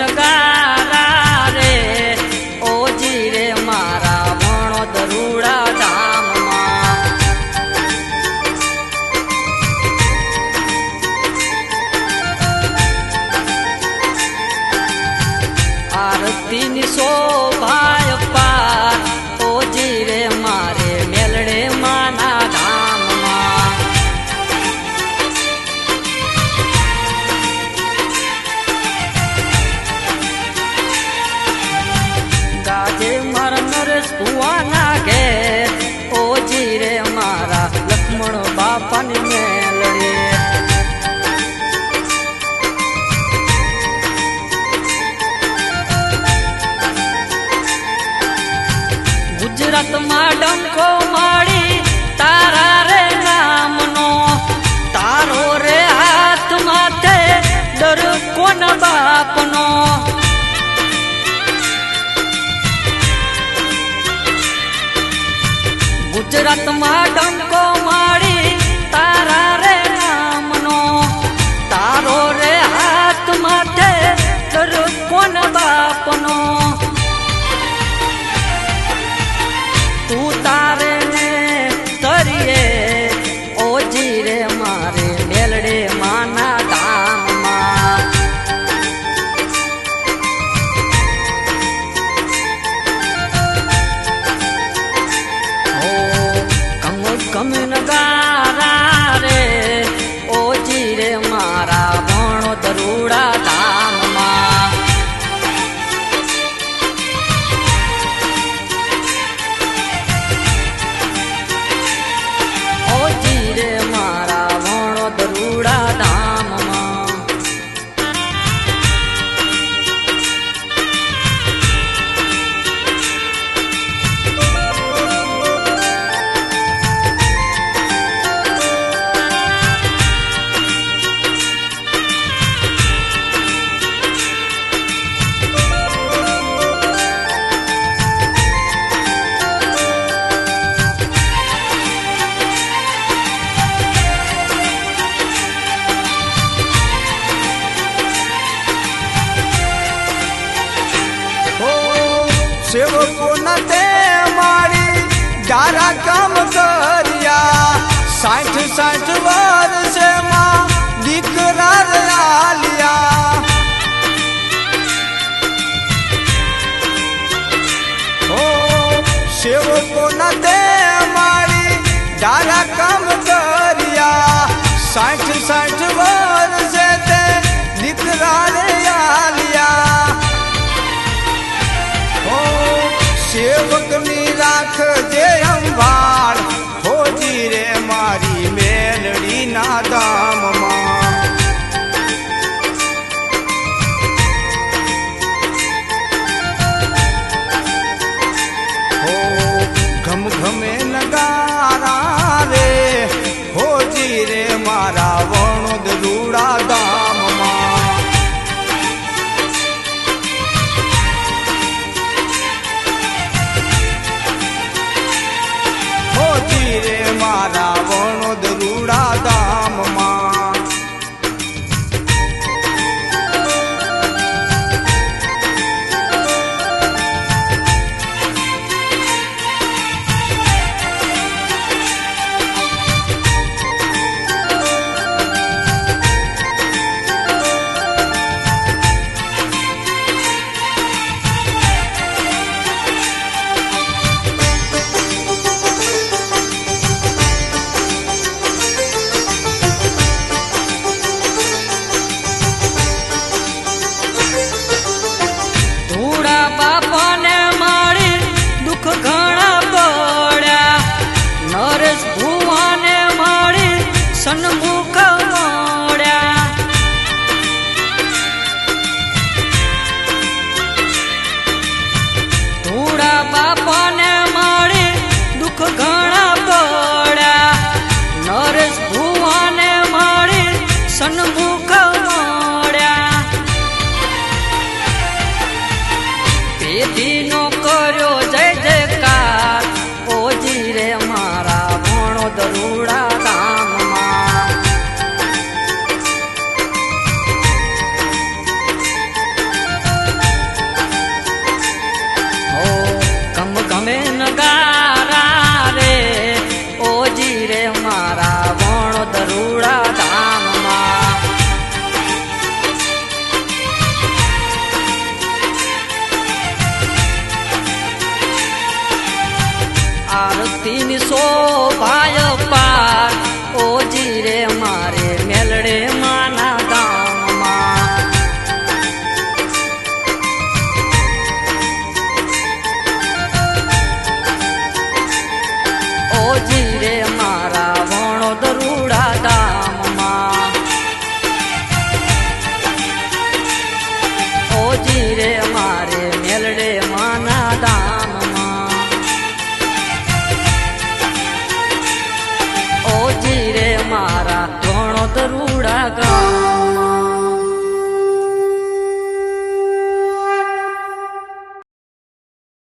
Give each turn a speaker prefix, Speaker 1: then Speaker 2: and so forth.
Speaker 1: ગુણગારા રે ઓજી રે મારા ભણો દરૂડા ધામમાં. આરતીની શોભા બાપાની મેલડી. ગુજરાતમાં ડંકો માળી તારા રે નામનો. તારો રે હાથ માથે દર કોન બાપનો? ગુજરાતમાં ડંકો
Speaker 2: માળી સેવકો તે મારી ધારા કામ કર્યા. સાઠ સાઠ વર્ષે માં દીકરા લાલિયા. ઓ સેવકો તે મારી ધારા કામ કર્યા. સાઠ સાઠ વર્ષ વાળ ખોજી રે મારી મેલડી ના દામ சொன்ன ઓજી